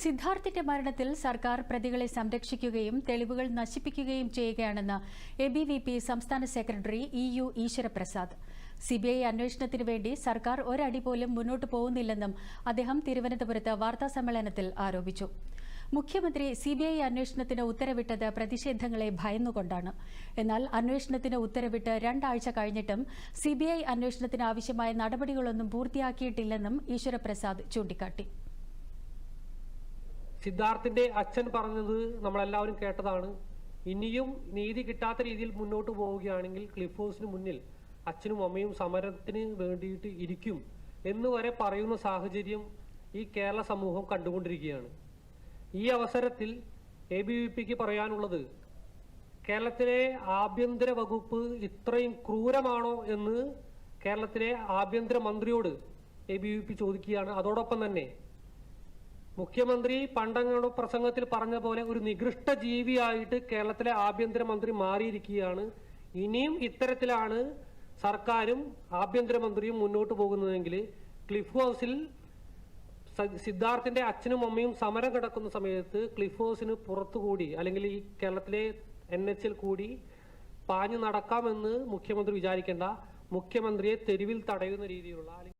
സിദ്ധാർത്ഥിന്റെ മരണത്തിൽ സർക്കാർ പ്രതികളെ സംരക്ഷിക്കുകയും തെളിവുകൾ നശിപ്പിക്കുകയും ചെയ്യുകയാണെന്ന് എ ബി വി പി സംസ്ഥാന secretary E U Eshwaraprasad. CBI അന്വേഷണത്തിനു വേണ്ടി സർക്കാർ ഒരടി പോലും മുന്നോട്ട് പോകുന്നില്ലെന്നും അദ്ദേഹം തിരുവനന്തപുരത്ത് വാർത്താസമ്മേളനത്തിൽ ആരോപിച്ചു. മുഖ്യമന്ത്രി സിബിഐ അന്വേഷണത്തിന് ഉത്തരവിട്ടത് പ്രതിഷേധങ്ങളെ ഭയന്നുകൊണ്ടാണ്. എന്നാൽ അന്വേഷണത്തിന് ഉത്തരവിട്ട് രണ്ടാഴ്ച കഴിഞ്ഞിട്ടും സിബിഐ അന്വേഷണത്തിന് ആവശ്യമായ നടപടികളൊന്നും പൂർത്തിയാക്കിയിട്ടില്ലെന്നും ഈശ്വരപ്രസാദ് ചൂണ്ടിക്കാട്ടി. സിദ്ധാർത്ഥിന്റെ അച്ഛൻ പറഞ്ഞത് നമ്മളെല്ലാവരും കേട്ടതാണ്. ഇനിയും നീതി കിട്ടാത്ത രീതിയിൽ മുന്നോട്ട് പോവുകയാണെങ്കിൽ ക്ലിഫ് ഹൗസിന് മുന്നിൽ അച്ഛനും അമ്മയും സമരത്തിന് വേണ്ടിയിട്ട് ഇരിക്കും എന്ന് വരെ പറയുന്ന സാഹചര്യം ഈ കേരള സമൂഹം കണ്ടുകൊണ്ടിരിക്കുകയാണ്. ഈ അവസരത്തിൽ എ ബി വി പിക്ക് പറയാനുള്ളത് കേരളത്തിലെ ആഭ്യന്തര വകുപ്പ് ഇത്രയും ക്രൂരമാണോ എന്ന് കേരളത്തിലെ ആഭ്യന്തര മന്ത്രിയോട് എ ബി വി പി ചോദിക്കുകയാണ്. അതോടൊപ്പം തന്നെ മുഖ്യമന്ത്രി പണ്ടങ്ങളുടെ പ്രസംഗത്തിൽ പറഞ്ഞ പോലെ ഒരു നികൃഷ്ട ജീവിയായിട്ട് കേരളത്തിലെ ആഭ്യന്തരമന്ത്രി മാറിയിരിക്കുകയാണ്. ഇനിയും ഇത്തരത്തിലാണ് സർക്കാരും ആഭ്യന്തരമന്ത്രിയും മുന്നോട്ട് പോകുന്നതെങ്കിൽ ക്ലിഫ് ഹൗസിൽ സിദ്ധാർത്ഥിന്റെ അച്ഛനും അമ്മയും സമരം കിടക്കുന്ന സമയത്ത് ക്ലിഫ് ഹൗസിന് പുറത്തുകൂടി അല്ലെങ്കിൽ ഈ കേരളത്തിലെ എൻ എച്ചിൽ കൂടി പാഞ്ഞു നടക്കാമെന്ന് മുഖ്യമന്ത്രി വിചാരിക്കേണ്ട. മുഖ്യമന്ത്രിയെ തെരുവിൽ തടയുന്ന രീതിയിലുള്ള